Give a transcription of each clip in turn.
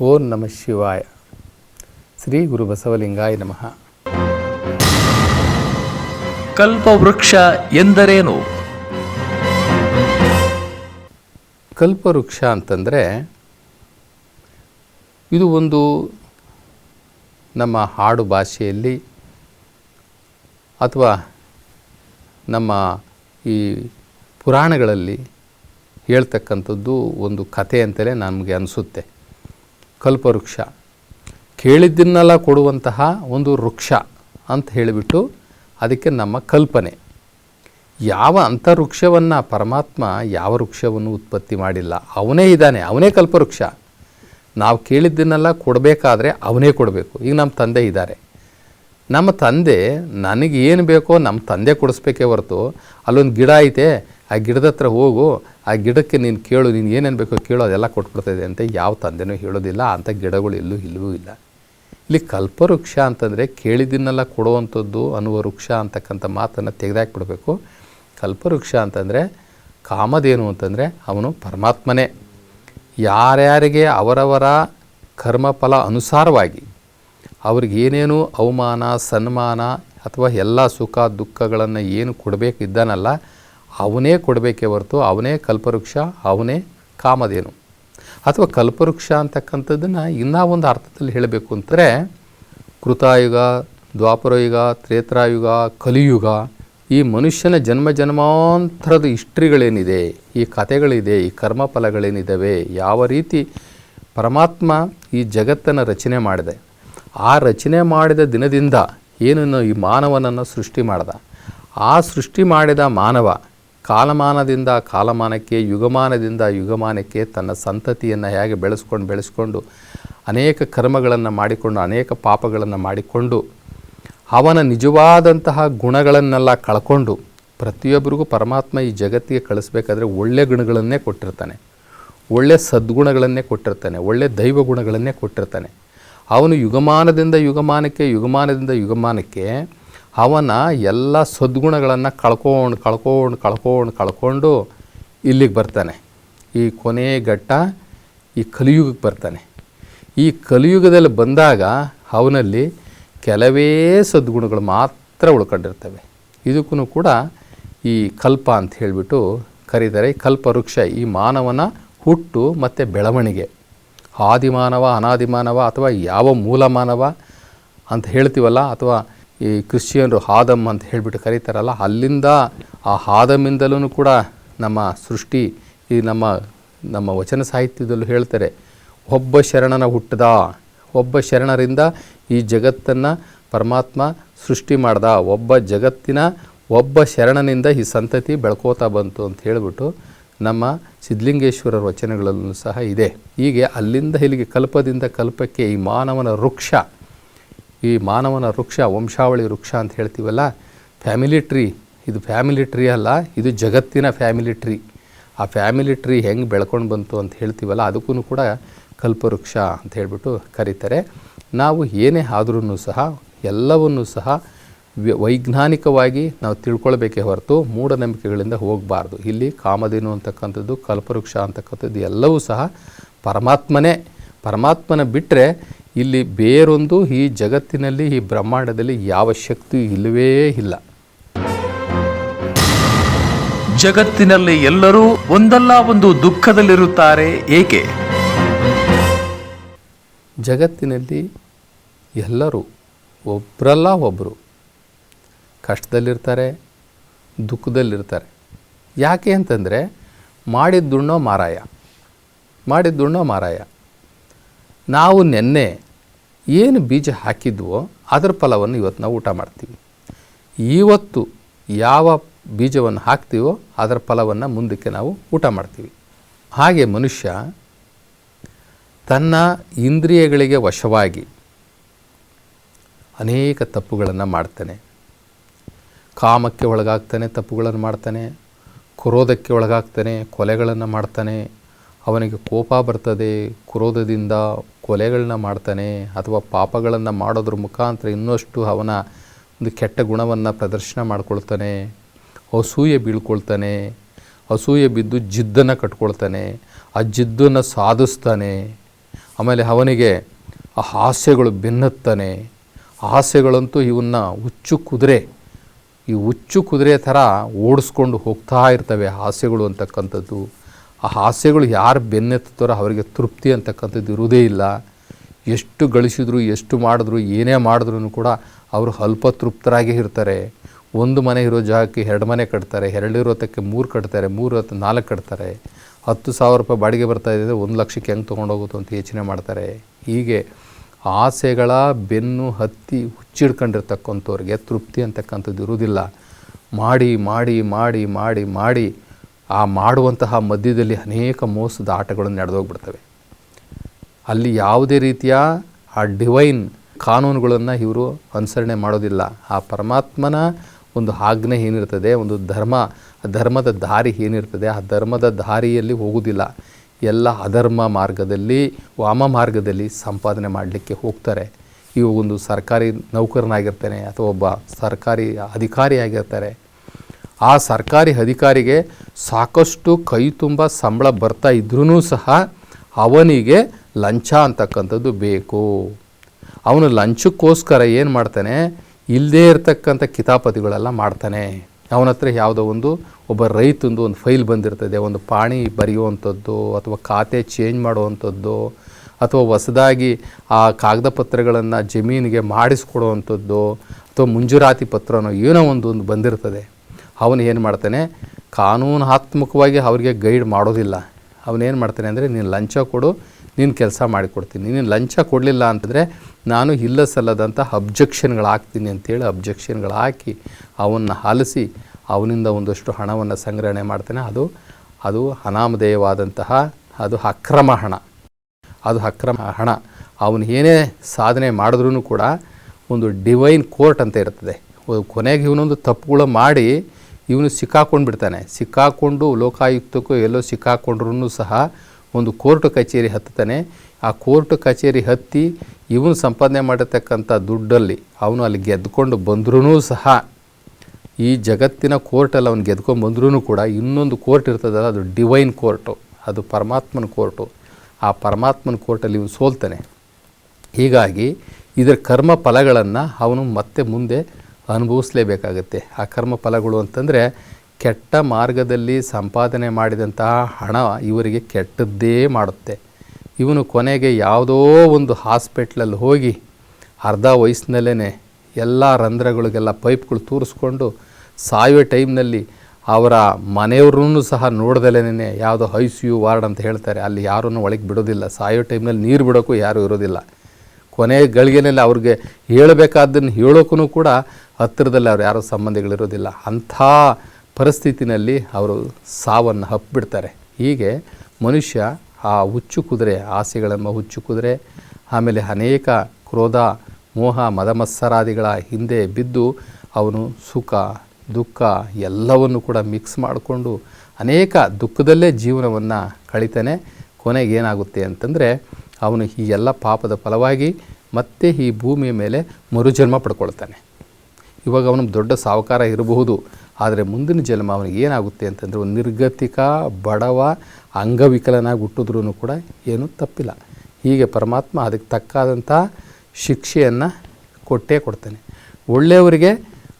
ಓಂ ನಮಃ ಶಿವಾಯ. ಶ್ರೀ ಗುರು ಬಸವಲಿಂಗಾಯ ನಮಃ. ಕಲ್ಪವೃಕ್ಷ ಎಂದರೇನು? ಕಲ್ಪವೃಕ್ಷ ಅಂತಂದರೆ ಇದು ಒಂದು ನಮ್ಮ ಹಾಡು ಭಾಷೆಯಲ್ಲಿ ಅಥವಾ ನಮ್ಮ ಈ ಪುರಾಣಗಳಲ್ಲಿ ಹೇಳ್ತಕ್ಕಂಥದ್ದು ಒಂದು ಕಥೆ ಅಂತಲೇ ನಮಗೆ ಅನಿಸುತ್ತೆ. ಕಲ್ಪವೃಕ್ಷ. ಕೇಳಿದ್ದನ್ನೆಲ್ಲ ಕೊಡುವಂತಹ ಒಂದು ವೃಕ್ಷ ಅಂತ ಹೇಳಿಬಿಟ್ಟು ಅದಕ್ಕೆ ನಮ್ಮ ಕಲ್ಪನೆ. ಯಾವ ಅಂಥ ವೃಕ್ಷವನ್ನು ಪರಮಾತ್ಮ ಯಾವ ವೃಕ್ಷವನ್ನು ಉತ್ಪತ್ತಿ ಮಾಡಿಲ್ಲ? ಅವನೇ ಇದ್ದಾನೆ, ಅವನೇ ಕಲ್ಪವೃಕ್ಷ. ನಾವು ಕೇಳಿದ್ದನ್ನೆಲ್ಲ ಕೊಡಬೇಕಾದ್ರೆ ಅವನೇ ಕೊಡಬೇಕು. ಈಗ ನಮ್ಮ ತಂದೆ ಇದ್ದಾರೆ. ನಮ್ಮ ತಂದೆ ನನಗೆ ಏನು ಬೇಕೋ ನಮ್ಮ ತಂದೆ ಕೊಡಿಸ್ಬೇಕೇ ಹೊರತು, ಅಲ್ಲೊಂದು ಗಿಡ ಐತೆ, ಆ ಗಿಡದ ಹತ್ರ ಹೋಗು, ಆ ಗಿಡಕ್ಕೆ ನೀನು ಕೇಳು, ನೀನು ಏನೇನು ಬೇಕೋ ಕೇಳು, ಅದೆಲ್ಲ ಕೊಟ್ಬಿಡ್ತಾಯಿದೆ ಅಂತ ಯಾವ ತಂದೆನೂ ಹೇಳೋದಿಲ್ಲ, ಅಂಥ ಗಿಡಗಳು ಎಲ್ಲೂ ಇಲ್ಲವೂ ಇಲ್ಲ. ಇಲ್ಲಿ ಕಲ್ಪವೃಕ್ಷ ಅಂತಂದರೆ ಕೇಳಿದ್ದನ್ನೆಲ್ಲ ಕೊಡುವಂಥದ್ದು ಅನ್ನುವ ವೃಕ್ಷ ಅಂತಕ್ಕಂಥ ಮಾತನ್ನು ತೆಗೆದಾಕ್ಬಿಡ್ಬೇಕು. ಕಲ್ಪವೃಕ್ಷ ಅಂತಂದರೆ ಕಾಮದೇನು ಅಂತಂದರೆ ಅವನು ಪರಮಾತ್ಮನೇ. ಯಾರ್ಯಾರಿಗೆ ಅವರವರ ಕರ್ಮಫಲ ಅನುಸಾರವಾಗಿ ಅವ್ರಿಗೆ ಏನೇನು ಅವಮಾನ, ಸನ್ಮಾನ ಅಥವಾ ಎಲ್ಲ ಸುಖ ದುಃಖಗಳನ್ನು ಏನು ಕೊಡಬೇಕಿದ್ದಾನಲ್ಲ ಅವನೇ ಕೊಡಬೇಕೇ ಹೊರತು ಅವನೇ ಕಲ್ಪವೃಕ್ಷ, ಅವನೇ ಕಾಮಧೇನು. ಅಥವಾ ಕಲ್ಪವೃಕ್ಷ ಅಂತಕ್ಕಂಥದ್ದನ್ನು ಇನ್ನೂ ಒಂದು ಅರ್ಥದಲ್ಲಿ ಹೇಳಬೇಕು ಅಂದರೆ ಕೃತಾಯುಗ, ದ್ವಾಪರಯುಗ, ತ್ರೇತ್ರಾಯುಗ, ಕಲಿಯುಗ ಈ ಮನುಷ್ಯನ ಜನ್ಮ ಜನ್ಮಾಂತರದ ಹಿಸ್ಟ್ರಿಗಳೇನಿದೆ, ಈ ಕಥೆಗಳಿದೆ, ಈ ಕರ್ಮಫಲಗಳೇನಿದ್ದಾವೆ ಯಾವ ರೀತಿ ಪರಮಾತ್ಮ ಈ ಜಗತ್ತನ್ನು ರಚನೆ ಮಾಡಿದೆ. ಆ ರಚನೆ ಮಾಡಿದ ದಿನದಿಂದ ಏನನ್ನು ಈ ಮಾನವನನ್ನು ಸೃಷ್ಟಿ ಮಾಡಿದ? ಆ ಸೃಷ್ಟಿ ಮಾಡಿದ ಮಾನವ ಕಾಲಮಾನದಿಂದ ಕಾಲಮಾನಕ್ಕೆ, ಯುಗಮಾನದಿಂದ ಯುಗಮಾನಕ್ಕೆ ತನ್ನ ಸಂತತಿಯನ್ನು ಹೇಗೆ ಬೆಳೆಸ್ಕೊಂಡು ಬೆಳೆಸ್ಕೊಂಡು ಅನೇಕ ಕರ್ಮಗಳನ್ನು ಮಾಡಿಕೊಂಡು, ಅನೇಕ ಪಾಪಗಳನ್ನು ಮಾಡಿಕೊಂಡು, ಅವನ ನಿಜವಾದಂತಹ ಗುಣಗಳನ್ನೆಲ್ಲ ಕಳ್ಕೊಂಡು ಪ್ರತಿಯೊಬ್ಬರಿಗೂ ಪರಮಾತ್ಮ ಈ ಜಗತ್ತಿಗೆ ಕಳಿಸ್ಬೇಕಾದ್ರೆ ಒಳ್ಳೆ ಗುಣಗಳನ್ನೇ ಕೊಟ್ಟಿರ್ತಾನೆ. ಒಳ್ಳೆ ಸದ್ಗುಣಗಳನ್ನೇ ಕೊಟ್ಟಿರ್ತಾನೆ. ಒಳ್ಳೆ ದೈವ ಗುಣಗಳನ್ನೇ ಕೊಟ್ಟಿರ್ತಾನೆ. ಅವನು ಯುಗಮಾನದಿಂದ ಯುಗಮಾನಕ್ಕೆ ಯುಗಮಾನದಿಂದ ಯುಗಮಾನಕ್ಕೆ ಅವನ ಎಲ್ಲ ಸದ್ಗುಣಗಳನ್ನು ಕಳ್ಕೊಂಡು ಕಳ್ಕೊಂಡು ಕಳ್ಕೊಂಡು ಕಳ್ಕೊಂಡು ಇಲ್ಲಿಗೆ ಬರ್ತಾನೆ. ಈ ಕೊನೆ ಘಟ್ಟ ಈ ಕಲಿಯುಗಕ್ಕೆ ಬರ್ತಾನೆ. ಈ ಕಲಿಯುಗದಲ್ಲಿ ಬಂದಾಗ ಅವನಲ್ಲಿ ಕೆಲವೇ ಸದ್ಗುಣಗಳು ಮಾತ್ರ ಉಳ್ಕೊಂಡಿರ್ತವೆ. ಇದಕ್ಕೂ ಕೂಡ ಈ ಕಲ್ಪ ಅಂತ ಹೇಳಿಬಿಟ್ಟು ಕರೀತಾರೆ. ಕಲ್ಪವೃಕ್ಷ ಈ ಮಾನವನ ಹುಟ್ಟು ಮತ್ತು ಬೆಳವಣಿಗೆ. ಆದಿಮಾನವ, ಅನಾದಿಮಾನವ ಅಥವಾ ಯಾವ ಮೂಲ ಮಾನವ ಅಂತ ಹೇಳ್ತೀವಲ್ಲ ಅಥವಾ ಈ ಕ್ರಿಶ್ಚಿಯನ್ರು ಹಾದಮ್ ಅಂತ ಹೇಳಿಬಿಟ್ಟು ಕರೀತಾರಲ್ಲ, ಅಲ್ಲಿಂದ ಆ ಹಾದಮಿಂದಲೂ ಕೂಡ ನಮ್ಮ ಸೃಷ್ಟಿ, ಈ ನಮ್ಮ ನಮ್ಮ ವಚನ ಸಾಹಿತ್ಯದಲ್ಲೂ ಹೇಳ್ತಾರೆ, ಒಬ್ಬ ಶರಣನ ಹುಟ್ಟದ, ಒಬ್ಬ ಶರಣರಿಂದ ಈ ಜಗತ್ತನ್ನು ಪರಮಾತ್ಮ ಸೃಷ್ಟಿ ಮಾಡ್ದ, ಒಬ್ಬ ಜಗತ್ತಿನ ಒಬ್ಬ ಶರಣನಿಂದ ಈ ಸಂತತಿ ಬೆಳ್ಕೋತಾ ಬಂತು ಅಂತ ಹೇಳಿಬಿಟ್ಟು ನಮ್ಮ ಸಿದ್ಧಲಿಂಗೇಶ್ವರರ ವಚನಗಳಲ್ಲೂ ಸಹ ಇದೆ. ಹೀಗೆ ಅಲ್ಲಿಂದ ಇಲ್ಲಿಗೆ ಕಲ್ಪದಿಂದ ಕಲ್ಪಕ್ಕೆ ಈ ಮಾನವನ ವೃಕ್ಷ, ಈ ಮಾನವನ ವೃಕ್ಷ, ವಂಶಾವಳಿ ವೃಕ್ಷ ಅಂತ ಹೇಳ್ತೀವಲ್ಲ ಫ್ಯಾಮಿಲಿ ಟ್ರೀ ಇದು ಫ್ಯಾಮಿಲಿ ಟ್ರೀ ಅಲ್ಲ, ಇದು ಜಗತ್ತಿನ ಫ್ಯಾಮಿಲಿ ಟ್ರೀ ಆ ಫ್ಯಾಮಿಲಿ ಟ್ರೀ ಹೆಂಗೆ ಬೆಳ್ಕೊಂಡು ಬಂತು ಅಂತ ಹೇಳ್ತೀವಲ್ಲ ಅದಕ್ಕೂ ಕೂಡ ಕಲ್ಪವೃಕ್ಷ ಅಂತ ಹೇಳಿಬಿಟ್ಟು ಕರೀತಾರೆ. ನಾವು ಏನೇ ಆದ್ರೂ ಸಹ, ಎಲ್ಲವನ್ನೂ ಸಹ ವೈಜ್ಞಾನಿಕವಾಗಿ ನಾವು ತಿಳ್ಕೊಳ್ಬೇಕೇ ಹೊರತು ಮೂಢನಂಬಿಕೆಗಳಿಂದ ಹೋಗಬಾರ್ದು. ಇಲ್ಲಿ ಕಾಮಧೇನು ಅಂತಕ್ಕಂಥದ್ದು ಕಲ್ಪವೃಕ್ಷ ಅಂತಕ್ಕಂಥದ್ದು ಎಲ್ಲವೂ ಸಹ ಪರಮಾತ್ಮನೇ. ಪರಮಾತ್ಮನ ಬಿಟ್ಟರೆ ಇಲ್ಲಿ ಬೇರೊಂದು ಈ ಜಗತ್ತಿನಲ್ಲಿ ಈ ಬ್ರಹ್ಮಾಂಡದಲ್ಲಿ ಯಾವ ಶಕ್ತಿಯೂ ಇಲ್ಲವೇ ಇಲ್ಲ. ಜಗತ್ತಿನಲ್ಲಿ ಎಲ್ಲರೂ ಒಂದಲ್ಲ ಒಂದು ದುಃಖದಲ್ಲಿರುತ್ತಾರೆ ಏಕೆ? ಜಗತ್ತಿನಲ್ಲಿ ಎಲ್ಲರೂ ಒಬ್ಬರಲ್ಲ ಒಬ್ಬರು ಕಷ್ಟದಲ್ಲಿರ್ತಾರೆ, ದುಃಖದಲ್ಲಿರ್ತಾರೆ. ಯಾಕೆ ಅಂತಂದರೆ ಮಾಡಿದ್ದುಣ್ಣೋ ಮಾರಾಯ. ಮಾಡಿದ್ದುಣ್ಣೋ ಮಾರಾಯ. ನಾವು ನೆನ್ನೆ ಏನು ಬೀಜ ಹಾಕಿದ್ವೋ ಅದರ ಫಲವನ್ನು ಇವತ್ತು ನಾವು ಊಟ ಮಾಡ್ತೀವಿ. ಇವತ್ತು ಯಾವ ಬೀಜವನ್ನು ಹಾಕ್ತೀವೋ ಅದರ ಫಲವನ್ನು ಮುಂದಕ್ಕೆ ನಾವು ಊಟ ಮಾಡ್ತೀವಿ. ಹಾಗೆ ಮನುಷ್ಯ ತನ್ನ ಇಂದ್ರಿಯಗಳಿಗೆ ವಶವಾಗಿ ಅನೇಕ ತಪ್ಪುಗಳನ್ನು ಮಾಡ್ತಾನೆ. ಕಾಮಕ್ಕೆ ಒಳಗಾಗ್ತಾನೆ, ತಪ್ಪುಗಳನ್ನು ಮಾಡ್ತಾನೆ, ಕ್ರೋಧಕ್ಕೆ ಒಳಗಾಗ್ತಾನೆ, ಕೊಲೆಗಳನ್ನು ಮಾಡ್ತಾನೆ, ಅವನಿಗೆ ಕೋಪ ಬರ್ತದೆ, ಕ್ರೋಧದಿಂದ ಕೊಲೆಗಳನ್ನ ಮಾಡ್ತಾನೆ ಅಥವಾ ಪಾಪಗಳನ್ನು ಮಾಡೋದ್ರ ಮುಖಾಂತರ ಇನ್ನಷ್ಟು ಅವನ ಒಂದು ಕೆಟ್ಟ ಗುಣವನ್ನು ಪ್ರದರ್ಶನ ಮಾಡ್ಕೊಳ್ತಾನೆ, ಅಸೂಯೆ ಬೀಳ್ಕೊಳ್ತಾನೆ, ಅಸೂಯೆ ಬಿದ್ದು ಜಿದ್ದನ್ನು ಕಟ್ಕೊಳ್ತಾನೆ, ಆ ಜಿದ್ದನ್ನು ಸಾಧಿಸ್ತಾನೆ, ಆಮೇಲೆ ಅವನಿಗೆ ಆ ಹಾಸ್ಯಗಳು ಬೆನ್ನತ್ತಾನೆ, ಹಾಸ್ಯಗಳಂತೂ ಇವನ್ನ ಹುಚ್ಚು ಕುದುರೆ. ಈ ಹುಚ್ಚು ಕುದುರೆ ಥರ ಓಡಿಸ್ಕೊಂಡು ಹೋಗ್ತಾ ಇರ್ತವೆ ಹಾಸ್ಯಗಳು ಅಂತಕ್ಕಂಥದ್ದು. ಆ ಹಾಸ್ಯಗಳು ಯಾರು ಬೆನ್ನೆತ್ತಾರೋ ಅವರಿಗೆ ತೃಪ್ತಿ ಅಂತಕ್ಕಂಥದ್ದು ಇರುವುದೇ ಇಲ್ಲ. ಎಷ್ಟು ಗಳಿಸಿದ್ರು, ಎಷ್ಟು ಮಾಡಿದ್ರು, ಏನೇ ಮಾಡಿದ್ರೂ ಕೂಡ ಅವರು ಅಲ್ಪ ತೃಪ್ತರಾಗೇ ಇರ್ತಾರೆ. ಒಂದು ಮನೆ ಇರೋ ಜಾಗಕ್ಕೆ ಎರಡು ಮನೆ ಕಟ್ತಾರೆ, ಎರಡು ಇರೋತಕ್ಕೆ ಮೂರು ಕಟ್ತಾರೆ, ಮೂರು ಹೊತ್ತು ನಾಲ್ಕು ಕಟ್ತಾರೆ. ಹತ್ತು ಸಾವಿರ ರೂಪಾಯಿ ಬಾಡಿಗೆ ಬರ್ತಾ ಇದ್ದರೆ ಒಂದು ಲಕ್ಷಕ್ಕೆ ಹೆಂಗೆ ತೊಗೊಂಡೋಗುತ್ತೋ ಅಂತ ಯೋಚನೆ ಮಾಡ್ತಾರೆ. ಹೀಗೆ ಆಸೆಗಳ ಬೆನ್ನು ಹತ್ತಿ ಹುಚ್ಚಿಡ್ಕೊಂಡಿರ್ತಕ್ಕಂಥವ್ರಿಗೆ ತೃಪ್ತಿ ಅಂತಕ್ಕಂಥದ್ದು ಇರುವುದಿಲ್ಲ. ಮಾಡಿ ಮಾಡಿ ಮಾಡಿ ಮಾಡಿ ಮಾಡಿ ಆ ಮಾಡುವಂತಹ ಮಧ್ಯದಲ್ಲಿ ಅನೇಕ ಮೋಸದ ಆಟಗಳನ್ನು ನಡೆದೋಗ್ಬಿಡ್ತವೆ. ಅಲ್ಲಿ ಯಾವುದೇ ರೀತಿಯ ಆ ಡಿವೈನ್ ಕಾನೂನುಗಳನ್ನು ಇವರು ಅನುಸರಣೆ ಮಾಡೋದಿಲ್ಲ. ಆ ಪರಮಾತ್ಮನ ಒಂದು ಆಜ್ಞೆ ಏನಿರ್ತದೆ, ಒಂದು ಧರ್ಮ ಧರ್ಮದ ದಾರಿ ಏನಿರ್ತದೆ, ಆ ಧರ್ಮದ ದಾರಿಯಲ್ಲಿ ಹೋಗುವುದಿಲ್ಲ. ಎಲ್ಲ ಅಧರ್ಮ ಮಾರ್ಗದಲ್ಲಿ, ವಾಮ ಮಾರ್ಗದಲ್ಲಿ ಸಂಪಾದನೆ ಮಾಡಲಿಕ್ಕೆ ಹೋಗ್ತಾರೆ. ಇವು ಒಂದು ಸರ್ಕಾರಿ ನೌಕರನಾಗಿರ್ತಾನೆ ಅಥವಾ ಒಬ್ಬ ಸರ್ಕಾರಿ ಅಧಿಕಾರಿಯಾಗಿರ್ತಾರೆ. ಆ ಸರ್ಕಾರಿ ಅಧಿಕಾರಿಗೆ ಸಾಕಷ್ಟು ಕೈ ತುಂಬ ಸಂಬಳ ಬರ್ತಾ ಇದ್ರೂ ಸಹ ಅವನಿಗೆ ಲಂಚ ಅಂತಕ್ಕಂಥದ್ದು ಬೇಕು. ಅವನು ಲಂಚಕ್ಕೋಸ್ಕರ ಏನು ಮಾಡ್ತಾನೆ? ಇಲ್ಲದೇ ಇರತಕ್ಕಂಥ ಕಿತಾಪತಿಗಳೆಲ್ಲ ಮಾಡ್ತಾನೆ. ಅವನ ಹತ್ರ ಯಾವುದೋ ಒಂದು ಒಬ್ಬ ರೈತಂದು ಒಂದು ಫೈಲ್ ಬಂದಿರ್ತದೆ, ಒಂದು ಪಾಣಿ ಬರೆಯುವಂಥದ್ದು ಅಥವಾ ಖಾತೆ ಚೇಂಜ್ ಮಾಡುವಂಥದ್ದು ಅಥವಾ ಹೊಸದಾಗಿ ಆ ಕಾಗದ ಪತ್ರಗಳನ್ನು ಜಮೀನಿಗೆ ಮಾಡಿಸ್ಕೊಡುವಂಥದ್ದು ಅಥವಾ ಮುಂಜೂರಾತಿ ಪತ್ರನೋ ಏನೋ ಒಂದು ಒಂದು ಬಂದಿರ್ತದೆ. ಅವನು ಏನು ಮಾಡ್ತಾನೆ? ಕಾನೂನಾತ್ಮಕವಾಗಿ ಅವರಿಗೆ ಗೈಡ್ ಮಾಡೋದಿಲ್ಲ. ಅವನೇನು ಮಾಡ್ತಾನೆ ಅಂದರೆ ನೀನು ಲಂಚ ಕೊಡು ನೀನು ಕೆಲಸ ಮಾಡಿಕೊಡ್ತೀನಿ, ನೀನು ಲಂಚ ಕೊಡಲಿಲ್ಲ ಅಂತಂದರೆ ನಾನು ಇಲ್ಲ ಸಲ್ಲದಂಥ ಅಬ್ಜೆಕ್ಷನ್ಗಳು ಹಾಕ್ತೀನಿ ಅಂತೇಳಿ ಅಬ್ಜೆಕ್ಷನ್ಗಳು ಹಾಕಿ ಅವನ್ನ ಆಲಿಸಿ ಅವನಿಂದ ಒಂದಷ್ಟು ಹಣವನ್ನು ಸಂಗ್ರಹಣೆ ಮಾಡ್ತಾನೆ. ಅದು ಅದು ಅನಾಮಧೇಯವಾದಂತಹ, ಅದು ಅಕ್ರಮ ಹಣ. ಅದು ಅಕ್ರಮ ಹಣ. ಅವನು ಏನೇ ಸಾಧನೆ ಮಾಡಿದ್ರೂ ಕೂಡ ಒಂದು ಡಿವೈನ್ ಕೋರ್ಟ್ ಅಂತ ಇರ್ತದೆ. ಕೊನೆಗೆ ಇವನೊಂದು ತಪ್ಪುಗಳು ಮಾಡಿ ಇವನು ಸಿಕ್ಕಾಕೊಂಡು ಬಿಡ್ತಾನೆ. ಸಿಕ್ಕಾಕೊಂಡು ಲೋಕಾಯುಕ್ತಕ್ಕೂ ಎಲ್ಲೋ ಸಿಕ್ಕಾಕೊಂಡ್ರೂ ಸಹ ಒಂದು ಕೋರ್ಟ್ ಕಚೇರಿ ಹತ್ತುತ್ತಾನೆ. ಆ ಕೋರ್ಟ್ ಕಚೇರಿ ಹತ್ತಿ ಇವನು ಸಂಪಾದನೆ ಮಾಡಿರ್ತಕ್ಕಂಥ ದುಡ್ಡಲ್ಲಿ ಅವನು ಅಲ್ಲಿ ಗೆದ್ದುಕೊಂಡು ಬಂದ್ರೂ ಸಹ ಈ ಜಗತ್ತಿನ ಕೋರ್ಟಲ್ಲಿ ಅವ್ನು ಗೆದ್ಕೊಂಡು ಬಂದ್ರೂ ಕೂಡ ಇನ್ನೊಂದು ಕೋರ್ಟ್ ಇರ್ತದಲ್ಲ ಅದು ಡಿವೈನ್ ಕೋರ್ಟು. ಅದು ಪರಮಾತ್ಮನ ಕೋರ್ಟು. ಆ ಪರಮಾತ್ಮನ ಕೋರ್ಟಲ್ಲಿ ಇವನು ಸೋಲ್ತಾನೆ. ಹೀಗಾಗಿ ಇದರ ಕರ್ಮ ಫಲಗಳನ್ನು ಅವನು ಮತ್ತೆ ಮುಂದೆ ಅನುಭವಿಸಲೇಬೇಕಾಗತ್ತೆ. ಆ ಕರ್ಮ ಫಲಗಳು ಅಂತಂದರೆ ಕೆಟ್ಟ ಮಾರ್ಗದಲ್ಲಿ ಸಂಪಾದನೆ ಮಾಡಿದಂತಹ ಹಣ ಇವರಿಗೆ ಕೆಟ್ಟದ್ದೇ ಮಾಡುತ್ತೆ. ಇವನು ಕೊನೆಗೆ ಯಾವುದೋ ಒಂದು ಹಾಸ್ಪಿಟ್ಲಲ್ಲಿ ಹೋಗಿ ಅರ್ಧ ವಯಸ್ಸಿನಲ್ಲೇ ಎಲ್ಲ ರಂಧ್ರಗಳಿಗೆಲ್ಲ ಪೈಪ್ಗಳು ತೂರಿಸ್ಕೊಂಡು ಸಾಯುವ ಟೈಮ್ನಲ್ಲಿ ಅವರ ಮನೆಯವ್ರೂ ಸಹ ನೋಡ್ದಲೇ ಯಾವುದೋ ಐ ಸಿ ಯು ವಾರ್ಡ್ ಅಂತ ಹೇಳ್ತಾರೆ. ಅಲ್ಲಿ ಯಾರನ್ನು ಒಳಗೆ ಬಿಡೋದಿಲ್ಲ. ಸಾಯೋ ಟೈಮ್ನಲ್ಲಿ ನೀರು ಬಿಡೋಕ್ಕೂ ಯಾರೂ ಇರೋದಿಲ್ಲ. ಕೊನೆ ಗಳಿಗೆನಲ್ಲಿ ಅವ್ರಿಗೆ ಹೇಳಬೇಕಾದ್ದನ್ನು ಹೇಳೋಕ್ಕೂ ಕೂಡ ಹತ್ತಿರದಲ್ಲಿ ಅವ್ರು ಯಾರೋ ಸಂಬಂಧಿಗಳಿರೋದಿಲ್ಲ. ಅಂಥ ಪರಿಸ್ಥಿತಿನಲ್ಲಿ ಅವರು ಸಾವನ್ನು ಹಪ್ಪಿಬಿಡ್ತಾರೆ ಹೀಗೆ ಮನುಷ್ಯ ಆ ಹುಚ್ಚು ಕುದುರೆ, ಆಸೆಗಳೆಂಬ ಹುಚ್ಚು ಕುದುರೆ, ಆಮೇಲೆ ಅನೇಕ ಕ್ರೋಧ, ಮೋಹ ಮದಮತ್ಸರಾದಿಗಳ ಹಿಂದೆ ಬಿದ್ದು ಅವನು ಸುಖ, ದುಃಖ ಎಲ್ಲವನ್ನು ಕೂಡ ಮಿಕ್ಸ್ ಮಾಡಿಕೊಂಡು ಅನೇಕ ದುಃಖದಲ್ಲೇ ಜೀವನವನ್ನು ಕಳಿತಾನೆ. ಕೊನೆಗೆ ಏನಾಗುತ್ತೆ ಅಂತಂದರೆ ಅವನು ಈ ಎಲ್ಲ ಪಾಪದ ಫಲವಾಗಿ ಮತ್ತೆ ಈ ಭೂಮಿಯ ಮೇಲೆ ಮರುಜನ್ಮ ಪಡ್ಕೊಳ್ತಾನೆ. ಇವಾಗ ಅವನು ದೊಡ್ಡ ಸಾವುಕಾರ ಇರಬಹುದು. ಆದರೆ ಮುಂದಿನ ಜನ್ಮ ಅವನಿಗೆ ಏನಾಗುತ್ತೆ ಅಂತಂದರೆ ಒಂದು ನಿರ್ಗತಿಕ, ಬಡವ, ಅಂಗವಿಕಲನಾಗಿ ಹುಟ್ಟಿದ್ರೂ ಕೂಡ ಏನೂ ತಪ್ಪಿಲ್ಲ. ಹೀಗೆ ಪರಮಾತ್ಮ ಅದಕ್ಕೆ ತಕ್ಕಾದಂಥ ಶಿಕ್ಷೆಯನ್ನು ಕೊಟ್ಟೇ ಕೊಡ್ತಾನೆ. ಒಳ್ಳೆಯವರಿಗೆ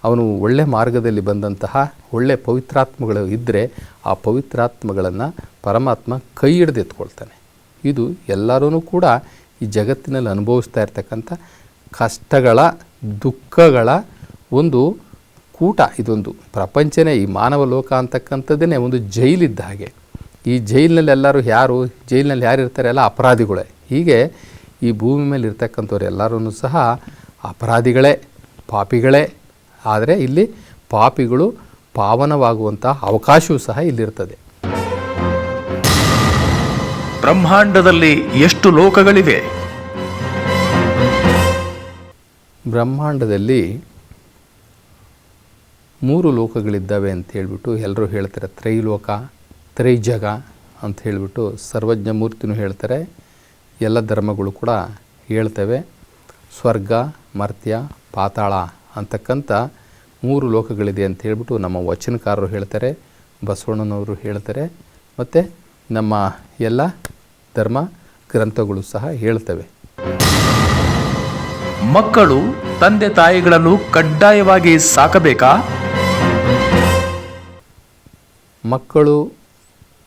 ಅವನು ಒಳ್ಳೆ ಮಾರ್ಗದಲ್ಲಿ ಬಂದಂತಹ ಒಳ್ಳೆ ಪವಿತ್ರಾತ್ಮಗಳು ಇದ್ದರೆ ಆ ಪವಿತ್ರಾತ್ಮಗಳನ್ನು ಪರಮಾತ್ಮ ಕೈ ಹಿಡಿದು ಎತ್ಕೊಳ್ತಾನೆ. ಇದು ಎಲ್ಲರೂ ಕೂಡ ಈ ಜಗತ್ತಿನಲ್ಲಿ ಅನುಭವಿಸ್ತಾ ಇರ್ತಕ್ಕಂಥ ಕಷ್ಟಗಳ, ದುಃಖಗಳ ಒಂದು ಕೂಟ ಇದೊಂದು. ಪ್ರಪಂಚನೇ ಈ ಮಾನವ ಲೋಕ ಅಂತಕ್ಕಂಥದ್ದೇ ಒಂದು ಜೈಲಿದ್ದ ಹಾಗೆ. ಈ ಜೈಲಿನಲ್ಲಿ ಎಲ್ಲರೂ ಯಾರು ಜೈಲಿನಲ್ಲಿ ಯಾರು ಇರ್ತಾರೆ ಎಲ್ಲ ಅಪರಾಧಿಗಳೇ. ಹೀಗೆ ಈ ಭೂಮಿ ಮೇಲೆ ಇರ್ತಕ್ಕಂಥವ್ರು ಎಲ್ಲರೂ ಸಹ ಅಪರಾಧಿಗಳೇ ಪಾಪಿಗಳೇ. ಆದರೆ ಇಲ್ಲಿ ಪಾಪಿಗಳು ಪಾವನವಾಗುವಂತಹ ಅವಕಾಶವೂ ಸಹ ಇಲ್ಲಿರ್ತದೆ. ಬ್ರಹ್ಮಾಂಡದಲ್ಲಿ ಎಷ್ಟು ಲೋಕಗಳಿವೆ? ಬ್ರಹ್ಮಾಂಡದಲ್ಲಿ ಮೂರು ಲೋಕಗಳಿದ್ದಾವೆ ಅಂತ ಹೇಳಿಬಿಟ್ಟು ಎಲ್ಲರೂ ಹೇಳ್ತಾರೆ ತ್ರೈಲೋಕ, ತ್ರೈಜಗ ಅಂತ ಹೇಳಿಬಿಟ್ಟು ಸರ್ವಜ್ಞ ಮೂರ್ತಿನೂ ಹೇಳ್ತಾರೆ. ಎಲ್ಲ ಧರ್ಮಗಳು ಕೂಡ ಹೇಳ್ತವೆ. ಸ್ವರ್ಗ, ಮರ್ತ್ಯ, ಪಾತಾಳ ಅಂತಕ್ಕಂಥ ಮೂರು ಲೋಕಗಳಿದೆ ಅಂತ ಹೇಳಿಬಿಟ್ಟು ನಮ್ಮ ವಚನಕಾರರು ಹೇಳ್ತಾರೆ, ಬಸವಣ್ಣನವರು ಹೇಳ್ತಾರೆ ಮತ್ತು ನಮ್ಮ ಎಲ್ಲ ಧರ್ಮ ಗ್ರಂಥಗಳು ಸಹ ಹೇಳ್ತವೆ. ಮಕ್ಕಳು ತಂದೆ ತಾಯಿಗಳನ್ನು ಕಡ್ಡಾಯವಾಗಿ ಸಾಕಬೇಕಾ? ಮಕ್ಕಳು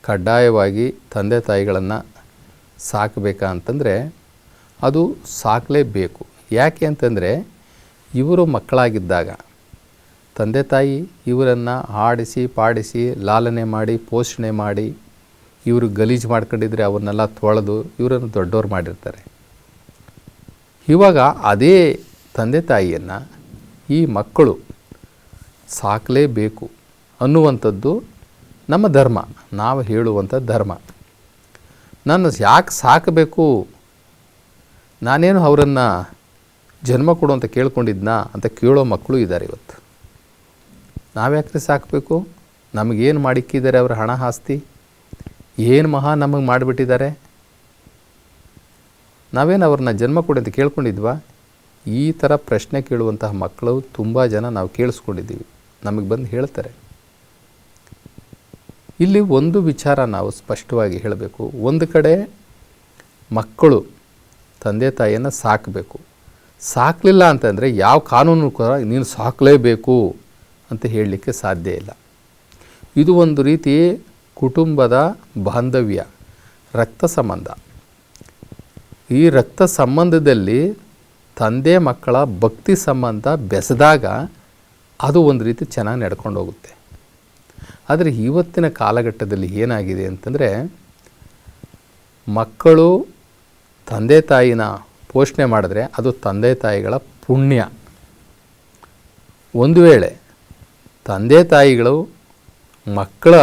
ಕಡ್ಡಾಯವಾಗಿ ತಂದೆ ತಾಯಿಗಳನ್ನು ಸಾಕಬೇಕಾ ಅಂತಂದರೆ ಅದು ಸಾಕಲೇಬೇಕು. ಯಾಕೆ ಅಂತಂದರೆ ಇವರು ಮಕ್ಕಳಾಗಿದ್ದಾಗ ತಂದೆ ತಾಯಿ ಇವರನ್ನು ಆಡಿಸಿ ಪಾಡಿಸಿ ಲಾಲನೆ ಮಾಡಿ ಪೋಷಣೆ ಮಾಡಿ ಇವರು ಗಲೀಜು ಮಾಡ್ಕೊಂಡಿದ್ರೆ ಅವನ್ನೆಲ್ಲ ತೊಳೆದು ಇವರನ್ನು ದೊಡ್ಡವ್ರು ಮಾಡಿರ್ತಾರೆ. ಇವಾಗ ಅದೇ ತಂದೆ ತಾಯಿಯನ್ನು ಈ ಮಕ್ಕಳು ಸಾಕಲೇಬೇಕು ಅನ್ನುವಂಥದ್ದು ನಮ್ಮ ಧರ್ಮ, ನಾವು ಹೇಳುವಂಥ ಧರ್ಮ. ನಾನು ಯಾಕೆ ಸಾಕಬೇಕು? ನಾನೇನು ಅವರನ್ನು ಜನ್ಮ ಕೊಡು ಅಂತ ಕೇಳ್ಕೊಂಡಿದ್ನಾ ಅಂತ ಕೇಳೋ ಮಕ್ಕಳು ಇದ್ದಾರೆ ಇವತ್ತು. ನಾವ್ಯಾಕ್ರೆ ಸಾಕಬೇಕು? ನಮಗೇನು ಮಾಡಿಕ್ಕಿದ್ದಾರೆ ಅವರ ಹಣ ಆಸ್ತಿ? ಏನು ಮಹಾ ನಮಗೆ ಮಾಡಿಬಿಟ್ಟಿದ್ದಾರೆ? ನಾವೇನು ಅವ್ರನ್ನ ಜನ್ಮ ಕೊಡಿ ಅಂತ ಕೇಳ್ಕೊಂಡಿದ್ವಾ? ಈ ಥರ ಪ್ರಶ್ನೆ ಕೇಳುವಂತಹ ಮಕ್ಕಳು ತುಂಬ ಜನ ನಾವು ಕೇಳಿಸ್ಕೊಂಡಿದ್ದೀವಿ. ನಮಗೆ ಬಂದು ಹೇಳ್ತಾರೆ. ಇಲ್ಲಿ ಒಂದು ವಿಚಾರ ನಾವು ಸ್ಪಷ್ಟವಾಗಿ ಹೇಳಬೇಕು. ಒಂದು ಕಡೆ ಮಕ್ಕಳು ತಂದೆ ತಾಯಿಯನ್ನು ಸಾಕಬೇಕು. ಸಾಕಲಿಲ್ಲ ಅಂತಂದರೆ ಯಾವ ಕಾನೂನು ಕೂಡ ನೀನು ಸಾಕಲೇಬೇಕು ಅಂತ ಹೇಳಲಿಕ್ಕೆ ಸಾಧ್ಯ ಇಲ್ಲ. ಇದು ಒಂದು ರೀತಿ ಕುಟುಂಬದ ಬಾಂಧವ್ಯ, ರಕ್ತ ಸಂಬಂಧ. ಈ ರಕ್ತ ಸಂಬಂಧದಲ್ಲಿ ತಂದೆ ಮಕ್ಕಳ ಭಕ್ತಿ ಸಂಬಂಧ ಬೆಸೆದಾಗ ಅದು ಒಂದು ರೀತಿ ಚೆನ್ನಾಗಿ ನಡ್ಕೊಂಡು ಹೋಗುತ್ತೆ ಆದರೆ ಇವತ್ತಿನ ಕಾಲಘಟ್ಟದಲ್ಲಿ ಏನಾಗಿದೆ ಅಂತಂದರೆ ಮಕ್ಕಳು ತಂದೆ ತಾಯಿನ ಪೋಷಣೆ ಮಾಡಿದ್ರೆ ಅದು ತಂದೆ ತಾಯಿಗಳ ಪುಣ್ಯ. ಒಂದು ವೇಳೆ ತಂದೆ ತಾಯಿಗಳು ಮಕ್ಕಳ